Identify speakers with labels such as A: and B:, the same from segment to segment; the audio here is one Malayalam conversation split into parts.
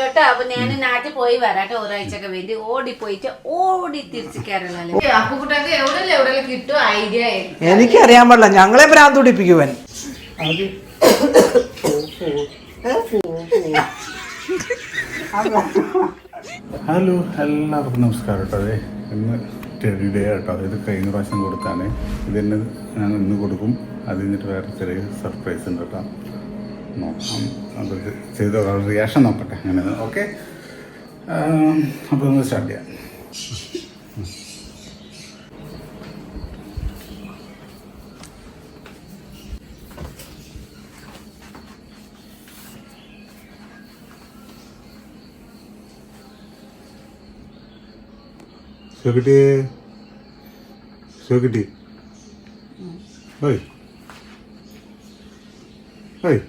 A: കേട്ടോ അപ്പൊ ഞാൻ നാട്ടിൽ പോയി വരാട്ടെ ഒരാഴ്ചക്ക് വേണ്ടി. ഓടി പോയിട്ട് ഓടി തിരിച്ചു കേരള അപ്പുകുട്ടൊക്കെ എവിടെ എവിടെ കിട്ടും ഐഡിയ
B: എനിക്കറിയാൻ പാടില്ല. ഞങ്ങളെ ഭ്രാന്ത് പിടിപ്പിക്കുവൻ
C: ഹലോ എല്ലാവർക്കും നമസ്കാരം കേട്ടോ. അതെ ഇന്ന് ടെഡി ഡേ കേട്ടോ ഇത് കഴിഞ്ഞ പ്രാവശ്യം കൊടുത്താണ് ഇതെന്നെ ഞാൻ ഇന്ന് കൊടുക്കും. അത് കഴിഞ്ഞിട്ട് വേറെ ചെറിയ സർപ്രൈസ് ഉണ്ട് കേട്ടോ. നോക്കാം. അത് ചെയ്ത റിയാക്ഷൻ നോക്കട്ടെ. അങ്ങനെ ഓക്കെ അപ്പോൾ നമുക്ക് സ്റ്റാർട്ട് ചെയ്യാം. ശിവകുട്ടി ശിവകുട്ടി ഓയ് ഓയ്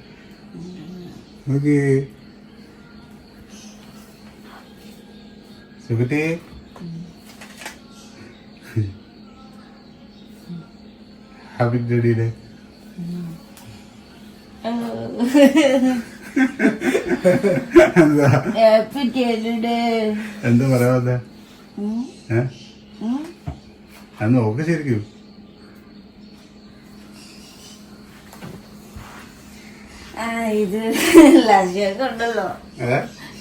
C: നോക്കി സുഖത്തെ ഹാപ്പി ഡേ. എന്താ പറയാ നോക്ക് ശരിക്കും.
A: ഇത് ലാസ്റ്റ് ഇയർ ഉണ്ടല്ലോ.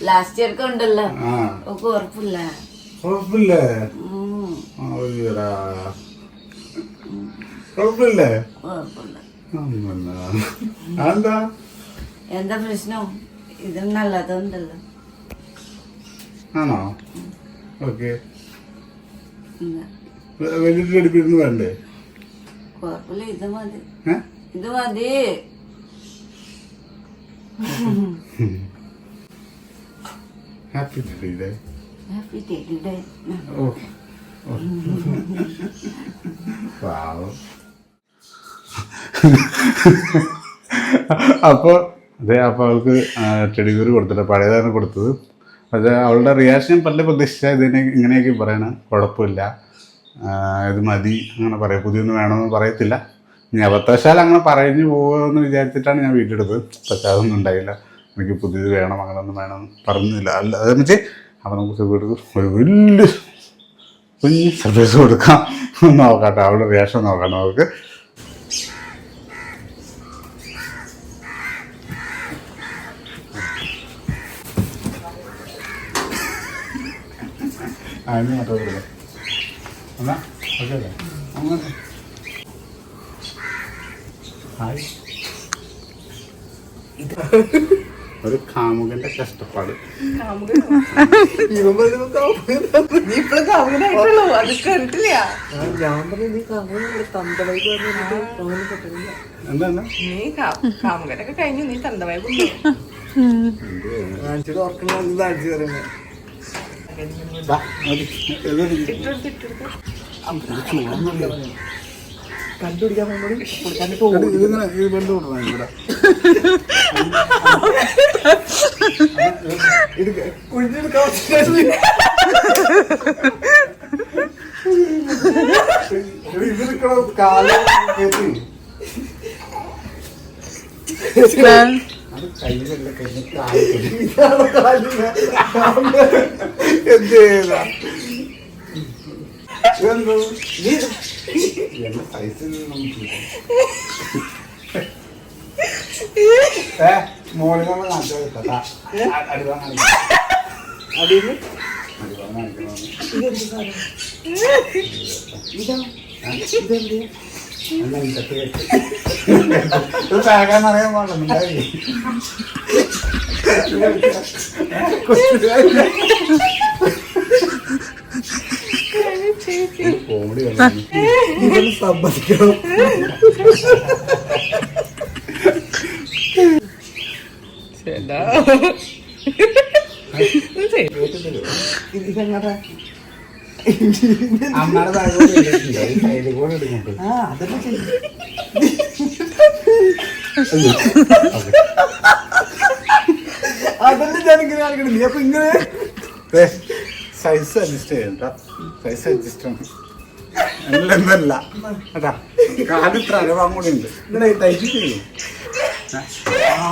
A: ലാസ്റ്റ് ഇയർ ഉണ്ടല്ലോ. ഒക്കെ ഉറപ്പില്ല.
C: കുഴപ്പമില്ലേ
A: ഉം,
C: അയ്യടാ. കുഴപ്പമില്ലേ
A: ഉറപ്പില്ല. എന്താ പ്രശ്നം? ഇത് നല്ലതുണ്ടല്ലോ
C: ആണോ? ഓക്കെ. വലിയ അടുപ്പിരുന്ന് വേണ്ടേ?
A: കുഴപ്പമില്ല ഇത് മതി. ഇത് മതി.
C: ഹാപ്പി ഡേ
A: ഹാപ്പി ഡേ
C: ഓ ഓ. പാവം അപ്പോൾ അതെ അപ്പോൾ അവൾക്ക് ടെഡിഗൂർ കൊടുത്തിട്ട് പഴയതാണ് കൊടുത്തത്. പക്ഷേ അവളുടെ റിയാക്ഷൻ പല പ്രതീക്ഷിച്ച ഇതിനെ ഇങ്ങനെയൊക്കെ പറയണം കുഴപ്പമില്ല. ഇത് മതി അങ്ങനെ പറയാം. പുതിയൊന്നും വേണമെന്ന് പറയത്തില്ല. ഇനി അബദ്ധവശാൽ അങ്ങനെ പറഞ്ഞു പോകുമെന്ന് വിചാരിച്ചിട്ടാണ് ഞാൻ വീട്ടിലെടുത്തത് പക്ഷെ അതൊന്നും ഉണ്ടായില്ല. എനിക്ക് പുതിയത് വേണം അങ്ങനെ ഒന്നും വേണം പറഞ്ഞില്ല. അല്ല അതെന്ന് വെച്ച് അപ്പം നമുക്ക് വീട്ടിൽ ഒരു വലിയ കുഞ്ഞ് സർപ്രൈസ് കൊടുക്കാം. നോക്കാട്ടോ. അവളുടെ റിയാക്ഷൻ നോക്കാം നമുക്ക് അതിന് മാത്രമേ ഉള്ളൂ എന്നാ ഓക്കെ അല്ലേ? അങ്ങനെ എന്താ ഒരു
B: നീ
D: കഷ്ടപ്പാട് കാമുകനൊക്കെ കഴിഞ്ഞു നീ തന്തവായി
B: കാണിച്ചിട്ട് ഓർക്കണ? കണ്ടുപിടിക്കാൻ വേണ്ടി.
C: ഇത് ഇതിങ്ങനെ ഇത് ബന്ധം കൊടുക്കണം ഇവിടെ.
B: ഇത് കുഴിഞ്ഞെടുക്കാൻ പറ്റില്ല.
C: ഇത് ഇത് നിക്കണ? കാലം കേട്ടി എന്ത് ചെയ്താ?
B: നീ
C: എന്റെ സൈസിൽ ഏ? മോളിലുള്ള കാണിച്ചാ കിട്ടാ. അടിവാൻ
B: അടിയിൽ
C: അടിവാൻ കാണിക്കണം
B: ഇതെന്ത് അതെല്ലാം ഞാൻ ഇങ്ങനെ കാണിക്കണം നീ അപ്പൊ ഇങ്ങനെ
C: സൈസ് അഡ്ജസ്റ്റ് ചെയ്യണ്ട. സൈസ് അഡ്ജസ്റ്റ് ആണ് എല്ലാം എന്തല്ല കേട്ടാ കാലിത്ര അരവാൻ കൂടി ഉണ്ട് ഇങ്ങനെ ടൈറ്റ് ചെയ്യും? ആ.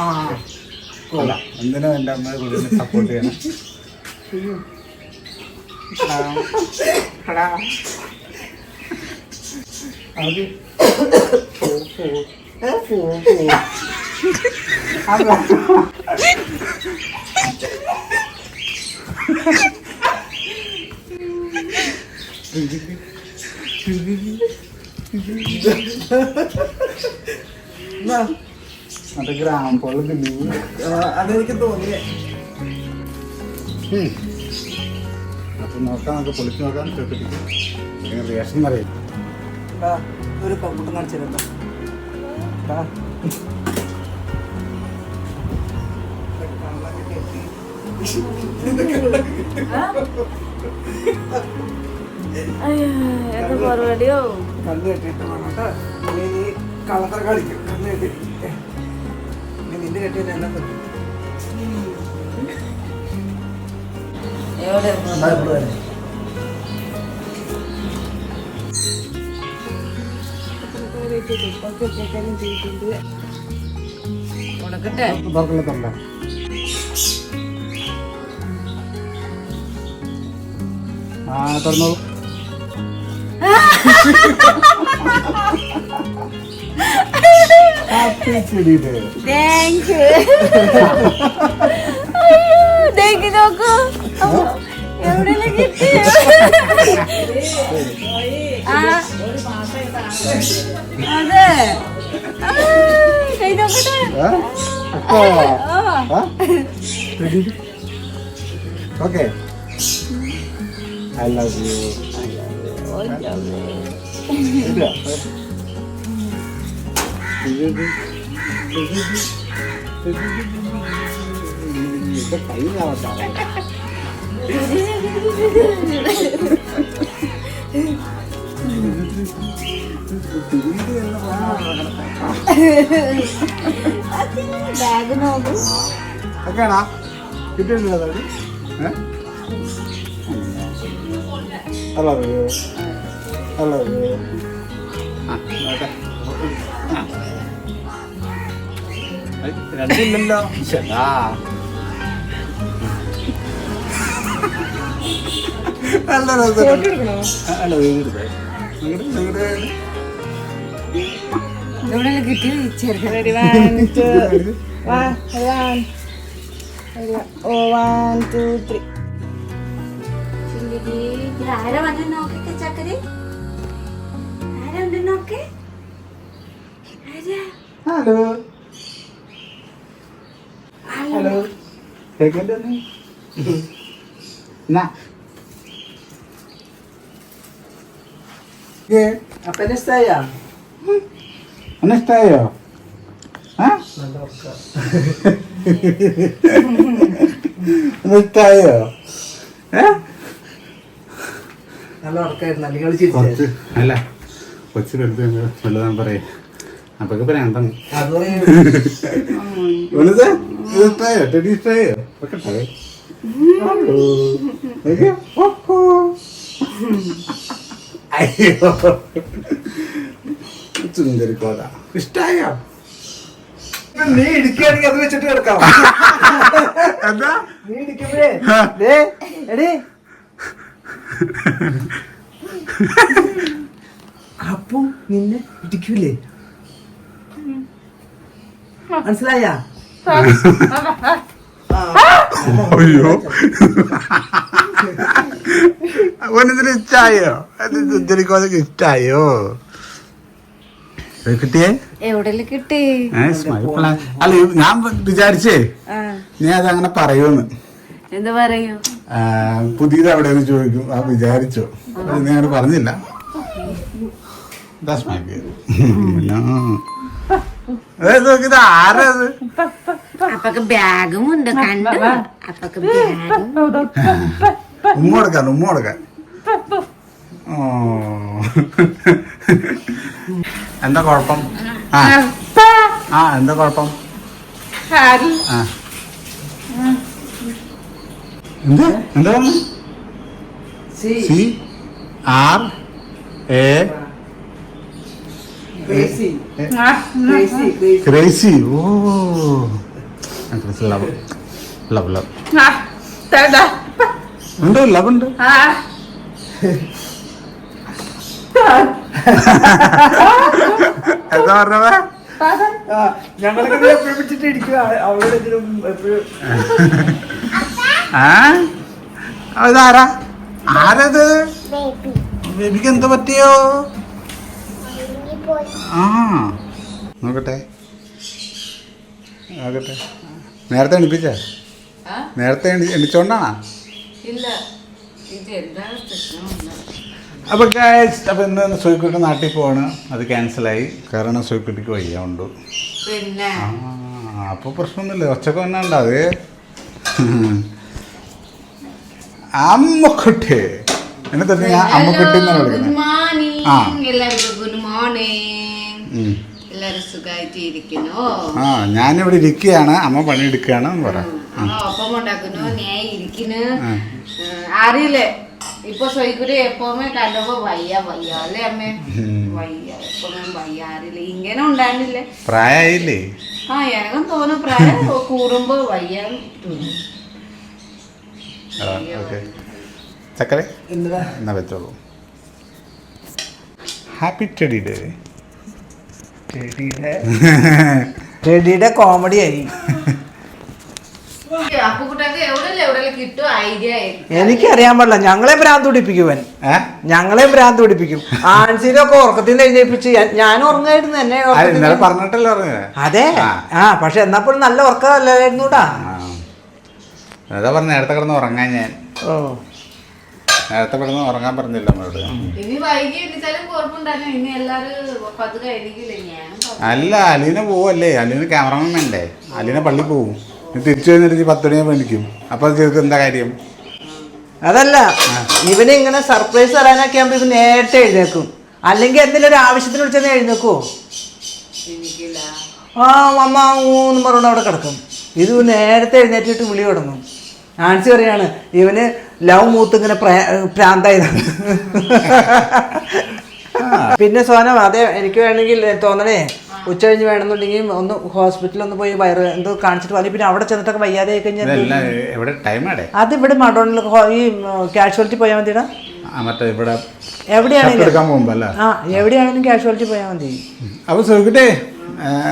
C: അല്ല എന്തിനാ എന്റെ അമ്മയെ സപ്പോർട്ട് ചെയ്യണം? മറ്റേ ഗ്രാമപ്പോഴും തിന്നു
B: അതെനിക്ക് തോന്നിയേ.
C: അപ്പൊ നോക്കാം നമുക്ക് പൊളിച്ച് നോക്കാം കേട്ടിട്ട് റിയാക്ഷൻ അറിയാം
B: ഒരു കമ്പ്യൂട്ടർ കാണിച്ചിരുന്നു.
A: എന്ത് പരിപാടിയോ
B: കണ്ണ് കെട്ടിയിട്ട് വേണം കേട്ടോ. നീ നീ കളത്ര കളിക്കും. കണ്ണ് കെട്ടി നീ നിന്റെ കെട്ടിയിട്ട് എന്നെ പറ്റും.
A: എവിടെ ഉണക്കട്ടെ?
C: തുറക്കല്ലേ തുറല്ല ആ തുറന്നോളൂ ഹാപ്പി ചെടിയുടെ
A: താങ്ക് താങ്ക് നോക്കൂ എവിടെയെല്ലാം കിട്ടി? ആ അതെ. ആ, കൈ നോക്കട്ടെ. ആ.
C: ഓക്കെ ഐ ലവ് യു കൈ ആവട്ടെ
A: ബാഗ് നോക്കൂ
C: ഒക്കെയാണോ കിട്ടിയിട്ടില്ല അതാണ് ഹലോ ഹലോ രണ്ടില്ലല്ലോ. ശരാ. നല്ല രസം അല്ല വീടെടുത്തേ നിങ്ങളുടെ
A: എവിടെയെല്ലാം കിട്ടി ചെറുക്കൻ
D: Ready, one, two, one,
A: ആരാ വന്ന് നോക്കിക്കെ ചക്കര്? ആരാ ഉണ്ട് നോക്കേ? ആരാ?
C: ഹലോ? ഹലോ കേക്കണ്ടേ എന്നാ ഏ
B: അപ്പൊ
C: ആ?
B: നല്ല ഉറക്കായിരുന്നു. അല്ലെങ്കിൽ ചിരിച്ചേ
C: അല്ല കൊച്ചു വെറുതെ വലുതാണ് പറയേ. അപ്പൊക്കെ പറയാം എന്താണ്
B: അത് പറയും.
C: വലുത് ഇത് ഇഷ്ടായോ ടെടി ഇഷ്ടായോ വെക്കട്ടെ ഹലോ. നോക്കിയേ. ഓഹോ. അയ്യോ. സുന്ദരി കോത ഇഷ്ടായോ?
B: നീ ഇടിക്കുകയാണെങ്കിൽ അത് വെച്ചിട്ട് കിടക്കാം.
C: എന്താ?
B: നീ ഇടിക്കുമ്പോഴേ എടീ. അപ്പു നിന്നെ ഇടിക്കൂലേ മനസ്സിലായ?
C: അയ്യോ. അവനിതിന് ഇഷ്ടായോ? കോതക്ക് ഇഷ്ടായോ? കിട്ടിയേ?
A: കിട്ടി.
C: അല്ല ഞാൻ വിചാരിച്ചേ നീ അതങ്ങനെ പറയൂന്ന്
A: എന്താ പറയൂ?
C: പുതിയത് എവിടെയെന്ന് ചോദിക്കും. ആ വിചാരിച്ചോ. നീ അങ്ങനെ പറഞ്ഞില്ല. That's മൈ ഇത്
A: അപ്പൊക്ക് ബാഗും ഉണ്ട് കണ്ടു. അപ്പൊക്ക് ബാഗും
C: ഉമ്മ കൊടുക്കാൻ ഉമ്മ കൊടുക്കാൻ. ഓ. എന്താ കുഴപ്പം? ആ. ആ എന്താ കുഴപ്പം? ആ. എന്ത്? എന്താ പറഞ്ഞു?
B: C.
C: C. R. A.
B: Crazy crazy crazy
C: crazy oh. Love love love. ഉണ്ട്? ലവ് ഉണ്ട്. എന്താ പറഞ്ഞത്?
B: ഞങ്ങളൊക്കെ എപ്പോഴും പിടിച്ചിട്ട് ഇരിക്കുക എന്തിനും എപ്പോഴും
C: ആ? അതാരാ? ആരത്? ബേബിക്ക് എന്താ പറ്റിയോ? ആ. നോക്കട്ടെ. നോക്കട്ടെ. നേരത്തെ എണിപ്പിച്ച?
A: ആ?
C: നേരത്തെ എണി എണിച്ചോണ്ടാണാ? അപ്പോൾ ഗൈസ് അപ്പോൾ ഇന്ന് സോയിക്കുട്ടി നാട്ടിൽ പോവാണ്. അത് ക്യാൻസലായി കാരണം സോയിക്കുട്ടിക്ക് വയ്യ ഉണ്ട്
A: പിന്നെ
C: അപ്പോൾ പ്രശ്നമൊന്നുമില്ല. ഒച്ചക്കൊന്നുണ്ടാവേ അമ്മക്കുട്ടി. എന്നെ തന്നെ ഞാൻ അമ്മക്കുട്ടി എന്നാണ് വിളിക്കുന്നത്. ആ.
A: എല്ലാവർക്കും ഗുഡ് മോർണിംഗ് എല്ലാവരും സുഖമായിട്ട് ഇരിക്കുന്നു
C: ആ ഞാനിവിടെ ഇരിക്കുകയാണ്. അമ്മ പണിയെടുക്കുകയാണ് എന്ന് പറ.
A: ഒപ്പം ഉണ്ടാക്കുന്നു. ഞാൻ ഇരിക്കുന്നു. അറിയില്ലേ? ഇപ്പൊ സൊയ്ക്കുരി എപ്പോമേ കണ്ടപ്പോ വയ്യ വയ്യ. അല്ലേ അമ്മേ? വയ്യ എപ്പോഴും വയ്യ. അറിയില്ല? ഇങ്ങനെ ഉണ്ടായിരുന്നില്ലേ?
C: പ്രായമായില്ലേ
A: ആ എനക്കും തോന്നുന്നു പ്രായം കൂടുമ്പോ വയ്യ തോന്നും
C: ഓക്കെ. ചക്കരെ? എന്നാ വെച്ചോളൂ. ഹാപ്പി ടെഡി ഡേ
B: ടെഡിയുടെ കോമഡി ആയി. എനിക്കറിയാൻ പാടില്ല. ഞങ്ങളെ ഭ്രാന്ത് പിടിപ്പിക്കുവൻ. ഞങ്ങളെ ഭ്രാന്ത് പിടിപ്പിക്കും. ആൻസിനൊക്കെ ഉറക്കത്തിൽ നിന്ന് എഴുന്നേൽപ്പിച്ച് ഞാൻ- ഞാൻ ഉറങ്ങായിരുന്നു. എന്നെ
C: പറഞ്ഞിട്ടല്ലേ
B: അതെ.
C: ആ.
B: പക്ഷെ എന്നപ്പോൾ നല്ല ഉറക്കമല്ലായിരുന്നൂടാ
C: ആ അതാ പറഞ്ഞ നേരത്തെ കിടന്ന് ഉറങ്ങാൻ ഞാൻ.
B: ഓ.
C: നേരത്തെ കിടന്ന് ഉറങ്ങാൻ പറഞ്ഞില്ല നമ്മളോട്.
A: ഇനി വൈകി കുഴപ്പമുണ്ടായിരുന്നു ഇനി എല്ലാരും പതുക്കെ ഞാൻ
C: അല്ല അലീന പോവല്ലേ? അലീന ക്യാമറമാൻ വേണ്ടേ? അലീന പള്ളി പോവും. ഇനി തിരിച്ചു കഴിഞ്ഞിട്ട് പത്ത് മണിയാകുമ്പോൾ പണിക്കും അപ്പൊ അത് ചെയ്തിട്ട് എന്താ കാര്യം?
B: അതല്ല ഇവന് ഇങ്ങനെ സർപ്രൈസ് തരാനൊക്കെ ആകുമ്പോ ഇത് നേരത്തെ എഴുന്നേക്കും. അല്ലെങ്കിൽ എന്തെങ്കിലും ഒരു ആവശ്യത്തിന് വിളിച്ചാൽ എഴുന്നേക്കുവോ?
A: എനിക്കില്ല.
B: ആ അമ്മ ഊന്ന് പറഞ്ഞ അവിടെ കിടക്കും. ഇത് നേരത്തെ എഴുന്നേറ്റിട്ട് വിളി തുടങ്ങും. ആൻസി പറയാണ് ഇവന് ലവ് മൂത്ത് ഇങ്ങനെ പ്രാ- പ്രാന്തായതാണ് പിന്നെ സോനം അതെ എനിക്ക് വേണമെങ്കിൽ തോന്നണേ ഉച്ച കഴിഞ്ഞ് വേണമെന്നുണ്ടെങ്കിൽ ഒന്ന് ഹോസ്പിറ്റലിൽ ഒന്ന് പോയി വയറ് എന്തോ കാണിച്ചിട്ട് വന്നു പിന്നെ അവിടെ ചെന്നിട്ടൊക്കെ വയ്യാതെ ആയി കഴിഞ്ഞാൽ അത് ഇവിടെ മഡോണിൽ ഈ കാഷ്വാലിറ്റി പോയാൽ മതിടാ എവിടെയാണെങ്കിലും.
C: എടുക്കാൻ പോകുമ്പോ അല്ലേ?
B: ആ എവിടെയാണെങ്കിലും കാഷ്വാലിറ്റി പോയാൽ മതി.
C: അപ്പൊ സുഖിട്ടേ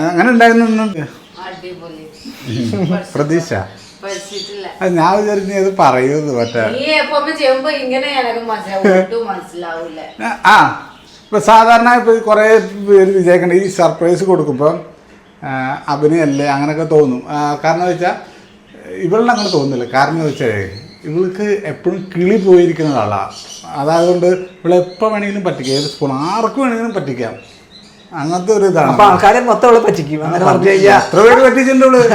C: അങ്ങനെ ഉണ്ടായിരുന്നു പ്രതീക്ഷ. ഞാൻ വിചാരിച്ചു പറയുന്നത് മറ്റേ. ആ ഇപ്പൊ സാധാരണ ഇപ്പൊ കുറേ പേര് വിചാരിക്കണ്ട ഈ സർപ്രൈസ് കൊടുക്കുമ്പോൾ അഭിനയല്ലേ അങ്ങനെയൊക്കെ തോന്നും. കാരണം വെച്ചാൽ ഇവളുടെ അങ്ങനെ തോന്നുന്നില്ല. കാരണം വെച്ചാൽ ഇവൾക്ക് എപ്പോഴും കിളി പോയിരിക്കുന്ന ആളാണ് അതായതുകൊണ്ട് ഇവളെ ഇവളെപ്പോ വേണമെങ്കിലും പറ്റിക്കാം. ഏത് സ്കൂൾ ആർക്ക് വേണമെങ്കിലും പറ്റിക്കാം. അങ്ങനത്തെ ഒരു ഇതാണ്.
B: അപ്പൊ ആൾക്കാരെ മൊത്തം അവളെ പറ്റിക്കും. അങ്ങനെ പറഞ്ഞു കഴിഞ്ഞാൽ
C: എത്ര പേര് പറ്റിച്ചിട്ടുണ്ട് ഇവൾ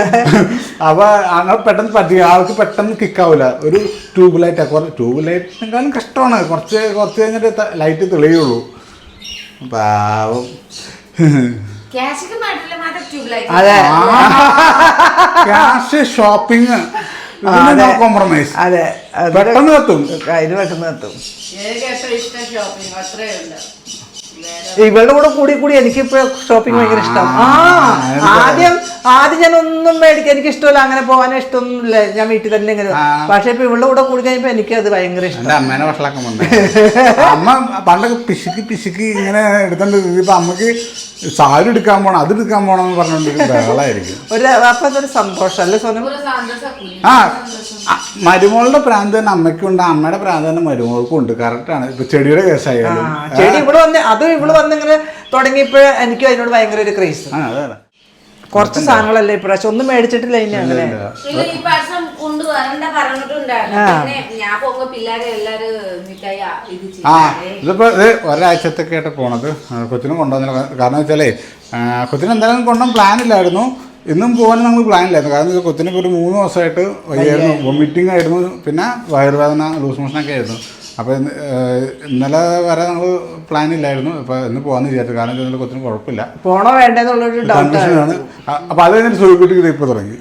C: അപ്പൊ അങ്ങനെ പെട്ടെന്ന് പറ്റിക്കും ആൾക്ക് പെട്ടെന്ന് കിക്കാവൂല ഒരു ട്യൂബ് ലൈറ്റ് കുറച്ച് ട്യൂബ് ലൈറ്റിനെക്കാളും കഷ്ടമാണ്. കുറച്ച് കുറച്ച് കഴിഞ്ഞിട്ട് ലൈറ്റ് തെളിയുള്ളൂ. പാവം.
B: അതെ.
C: Cash shopping. കോംപ്രമൈസ്
B: അതെ. അത്.
C: പെട്ടെന്ന് എത്തും.
B: അതിന് പെട്ടെന്ന് എത്തും. ഇവളുടെ കൂടെ കൂടി കൂടി എനിക്ക് ഇപ്പൊ ഷോപ്പിംഗ് ഭയങ്കര ഇഷ്ടം. ആ ആദ്യം ആദ്യം ഞാൻ ഒന്നും മേടിക്കാൻ എനിക്ക് ഇഷ്ടമല്ല അങ്ങനെ പോകാനും ഇഷ്ടമൊന്നുമില്ല. ഞാൻ വീട്ടിൽ തന്നെ ഇങ്ങനെ. പക്ഷെ ഇപ്പൊ ഇവളുടെ കൂടെ കൂടി കഴിഞ്ഞപ്പോ എനിക്ക് അത് ഭയങ്കര ഇഷ്ടം.
C: അമ്മേനെ വഷളാക്കാൻ അമ്മ പണ്ടൊക്കെ പിശുക്ക് പിശുക്ക് ഇങ്ങനെ എടുത്തോണ്ട് ഇപ്പൊ അമ്മയ്ക്ക് സാരി എടുക്കാൻ പോണം അത് എടുക്കാൻ പോണം എന്ന് പറഞ്ഞോണ്ട് ബഹളായിരിക്കും.
B: ഒരു അപ്പൊ അതൊരു സന്തോഷം അല്ലേ
A: സ്വന്തം
C: ആ മരുമോളുടെ പ്രാന്ത് തന്നെ അമ്മയ്ക്കുണ്ട്. അമ്മയുടെ പ്രാന്ത് തന്നെ മരുമോൾക്കും ഉണ്ട്. കറക്റ്റാണ് ഇപ്പൊ ചെടിയുടെ
B: ആ,
C: കേസായാലും
B: ചെടി ഇവിടെ വന്ന് അത് ഇവൾ വന്നിങ്ങനെ തുടങ്ങിയപ്പോ എനിക്ക് അതിനോട് ഭയങ്കര ഒരു ക്രേസ്.
C: ആ അതാണ്
B: കുറച്ച് സാധനങ്ങളല്ലേ ഇപ്രാവശ്യം ഒന്നും മേടിച്ചിട്ടില്ല ഇനി അങ്ങനെ.
A: ഇല്ല. ഈ പ്രാവശ്യം കൊണ്ടുവരണ്ട പറഞ്ഞിട്ടുണ്ടായിരുന്നു.
B: ആ.
A: പിന്നെ ഞാൻ പോകുമ്പോ പിള്ളേരെ എല്ലാരും മിഠായി ഇത്
C: ആ ഇതിപ്പോ ഇത് ഒരാഴ്ചത്തൊക്കെ ആയിട്ട് പോണത്. ആ, കൊച്ചിനും കൊണ്ടുവന്നില്ല. കാരണം വെച്ചാലേ ആ, കൊച്ചിന് എന്തായാലും കൊണ്ടുപോകാൻ പ്ലാൻ ഇല്ലായിരുന്നു. ഇന്നും പോകാൻ നമുക്ക് പ്ലാൻ ഇല്ലായിരുന്നു. കാരണം വെച്ചാൽ കൊച്ചിന് ഇപ്പോൾ ഒരു മൂന്ന് ദിവസമായിട്ട് വയ്യായിരുന്നു. വൊമിറ്റിംഗ് ആയിരുന്നു. പിന്നെ വയറുവേദന ലൂസ് മോഷനൊക്കെ ആയിരുന്നു. അപ്പോൾ ഇന്നലെ വരെ നമ്മൾ പ്ലാൻ ഇല്ലായിരുന്നു. അപ്പോൾ ഇന്ന് പോകാമെന്ന് വിചാരിച്ചു. കാരണം ഇന്നലെ കൊച്ചിന് കുഴപ്പമില്ല.
B: പോണോ വേണ്ടെന്നുള്ളൊരു
C: കൺഫ്യൂഷനാണ് അപ്പൊ അത് കഴിഞ്ഞിട്ട് സൂര്യക്കുട്ടിക്ക് ഇപ്പൊ തുടങ്ങി.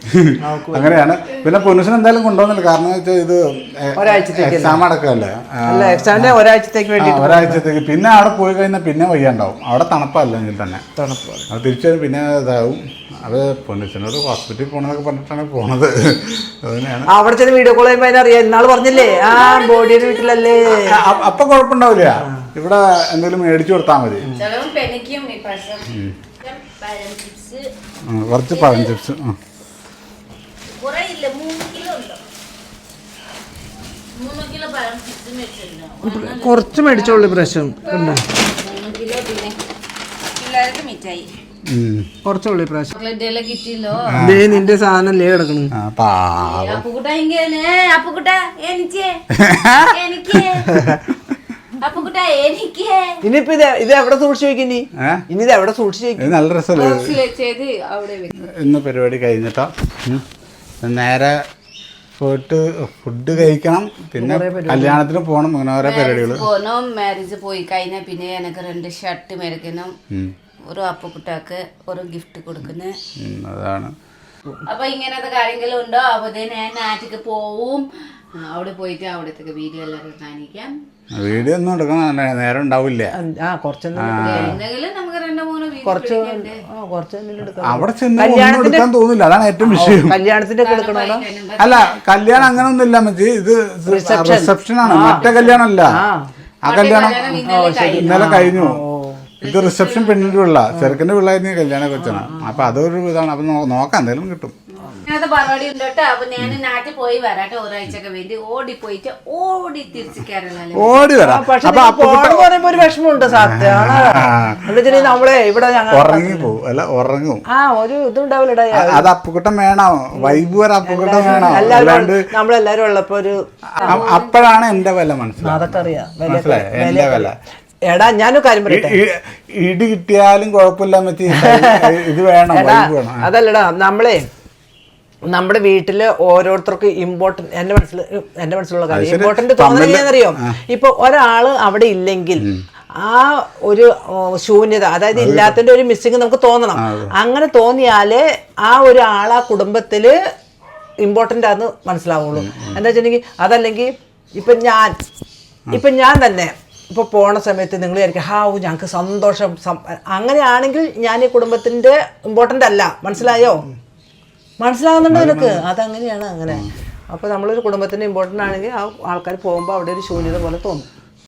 C: അങ്ങനെയാണ്. പിന്നെ പൊന്നുഷൻ എന്തായാലും കൊണ്ടുവന്നില്ല. കാരണം വെച്ചാൽ ഇത്? എക്സാം അടക്കമല്ലേ?
B: ഒരാഴ്ചത്തേക്ക്
C: പിന്നെ അവിടെ പോയി കഴിഞ്ഞാൽ പിന്നെ വയ്യാണ്ടാവും. അവിടെ തണുപ്പല്ലെങ്കിൽ തന്നെ.
B: തണുപ്പ്.
C: അത് തിരിച്ചു പിന്നെ ഇതാവും. അത് പൊന്നുച്ചനോട് ഹോസ്പിറ്റലിൽ പോകണമെന്നൊക്കെ പറഞ്ഞിട്ടാണ് പോണത്. അതുതന്നെയാണ്
B: അവിടെ ചെന്ന് വീഡിയോ കോൾ ചെയ്യുമ്പോൾ അതിനറിയാം. ഇന്നാൾ പറഞ്ഞില്ലേ? ആ ബോഡിയുടെ വീട്ടിലല്ലേ?
C: അപ്പൊ കുഴപ്പമുണ്ടാവില്ല. ഇവിടെ എന്തെങ്കിലും മേടിച്ചു കൊടുത്താൽ മതി. കുറച്ച് പഴം ചിപ്സ്
B: കുറച്ച് മേടിച്ചോളൂ പ്രശ്നം. ഉണ്ട്
A: മൂന്ന് കിലോ പിന്നെ. പിള്ളേർക്ക് മിഠായി.
C: ഉം.
B: ഇപ്രാവശ്യം നിന്റെ സാധനം ലേ കിടക്കണു ഇനിയിപ്പോ ഇത് ഇത് എവിടെ സൂക്ഷിച്ചു വെക്കും ഇനി? ഇനി ഇത് എവിടെ സൂക്ഷിച്ചു വെക്കും?
C: നല്ല രസമല്ലേ
A: ബോക്സിൽ ചെയ്ത് അവിടെ വെക്കും.
C: ഇന്ന് പരിപാടി കഴിഞ്ഞിട്ടോ? നേരെ പോയിട്ട് ഫുഡ് കഴിക്കണം. പിന്നെ കല്യാണത്തിന് പോകണം അങ്ങനെ ഓരോ പരിപാടികൾ
A: പോകണം മാരേജ് പോയി കഴിഞ്ഞാൽ പിന്നെ എനിക്ക് രണ്ട് ഷർട്ട് മേടിക്കണം. ഒരു അപ്പുകുട്ടാക്ക് ഒരു ഗിഫ്റ്റ് കൊടുക്കുന്നത്
C: അതാണ്.
A: അപ്പൊ ഇങ്ങനത്തെ കാര്യങ്ങളും ഉണ്ടോ അപ്പൊ ഞാൻ നാട്ടിക്ക് പോവും. അവിടെ പോയിട്ട് അവിടത്തേക്ക് വീഡിയോ എല്ലാവരും കാണിക്കാം.
C: വീഡിയോ ഒന്നും എടുക്കണം. നേരം ഉണ്ടാവില്ല.
B: ആ കുറച്ച്
C: അവിടെ ചെന്ന് എടുക്കാൻ തോന്നില്ല. അതാണ് ഏറ്റവും വിഷയം.
B: കല്യാണത്തിന്റെ ഒക്കെ എടുക്കണോ
C: അല്ല കല്യാണം അങ്ങനെ ഒന്നും ഇല്ല മച്ചി ഇത് റിസപ്ഷൻ ആണ് മറ്റേ കല്യാണം അല്ല ആ കല്യാണം
A: ഇന്നലെ കഴിഞ്ഞു.
C: ഇത് റിസപ്ഷൻ പെണ്ണിന്റെ പിള്ള ചെറുക്കന്റെ പിള്ളായിരുന്നു കല്യാണ കൊച്ചാണ്. അപ്പൊ അതൊരു ഇതാണ്. അപ്പൊ നോക്കാം എന്തായാലും കിട്ടും.
A: ഇങ്ങനത്തെ പരിപാടി ഉണ്ട് കേട്ടോ. അപ്പൊ ഞാൻ നാട്ടിൽ പോയി വരാട്ടെ ഒരാഴ്ചക്ക് വേണ്ടി. ഓടി പോയിട്ട് ഓടി തിരിച്ചു കേരള
C: ഓടി വരാം.
B: പക്ഷെ പറയുമ്പോ ഒരു വിഷമമുണ്ട് സത്യമാണ് നമ്മളെ ഇവിടെ
C: ഉറങ്ങി പോകും അല്ല ഉറങ്ങും.
B: ആ ഒരു
C: ഇതുണ്ടാവില്ല അത് അപ്പുക്കുട്ടൻ വേണം? വൈബ് വരെ അപ്പുകുട്ടം വേണം? അല്ലാണ്ട്
B: നമ്മളെല്ലാരും ഉള്ളപ്പോ ഒരു
C: അപ്പോഴാണ് എന്റെ വില മനസ്സിലായത്
B: അതൊക്കെ അറിയാം. വില-
C: മനസ്സിലായി? എന്റെ വില.
B: എടാ ഞാനൊരു കാര്യം പറയട്ടെ?
C: ഇടി കിട്ടിയാലും കുഴപ്പമില്ല മറ്റേ ഇത് വേണം
B: അതല്ലടാ നമ്മളെ നമ്മുടെ വീട്ടിൽ ഓരോരുത്തർക്ക് ഇമ്പോർട്ടന്റ് എന്റെ മനസ്സിൽ എന്റെ മനസ്സിലുള്ള കാര്യം. ഇമ്പോർട്ടന്റ് തോന്നുന്നില്ലെന്നറിയോ ഇപ്പൊ ഒരാൾ അവിടെ ഇല്ലെങ്കിൽ ആ ഒരു ശൂന്യത അതായത് ഇല്ലാത്തതിന്റെ ഒരു മിസ്സിങ് നമുക്ക് തോന്നണം. അങ്ങനെ തോന്നിയാലേ ആ ഒരു ആൾ ആ കുടുംബത്തിൽ ഇമ്പോർട്ടന്റ് ആണെന്ന് മനസ്സിലാവുള്ളൂ. എന്താ വെച്ചിട്ടുണ്ടെങ്കിൽ അതല്ലെങ്കിൽ ഇപ്പൊ ഞാൻ ഇപ്പൊ ഞാൻ തന്നെ ഇപ്പൊ പോണ സമയത്ത് നിങ്ങൾ വിചാരിക്കും ഹാ ഞങ്ങൾക്ക് സന്തോഷം അങ്ങനെയാണെങ്കിൽ ഞാൻ ഈ കുടുംബത്തിന്റെ ഇമ്പോർട്ടന്റ് അല്ല. മനസ്സിലായോ? മനസ്സിലാകുന്നുണ്ടോ നിനക്ക്? അതങ്ങനെയാണ് അങ്ങനെ. അപ്പോൾ നമ്മളൊരു കുടുംബത്തിന്റെ ഇമ്പോർട്ടന്റ് ആണെങ്കിൽ ആ ആൾക്കാർ പോകുമ്പോൾ അവിടെ ഒരു ശൂന്യത പോലെ തോന്നും.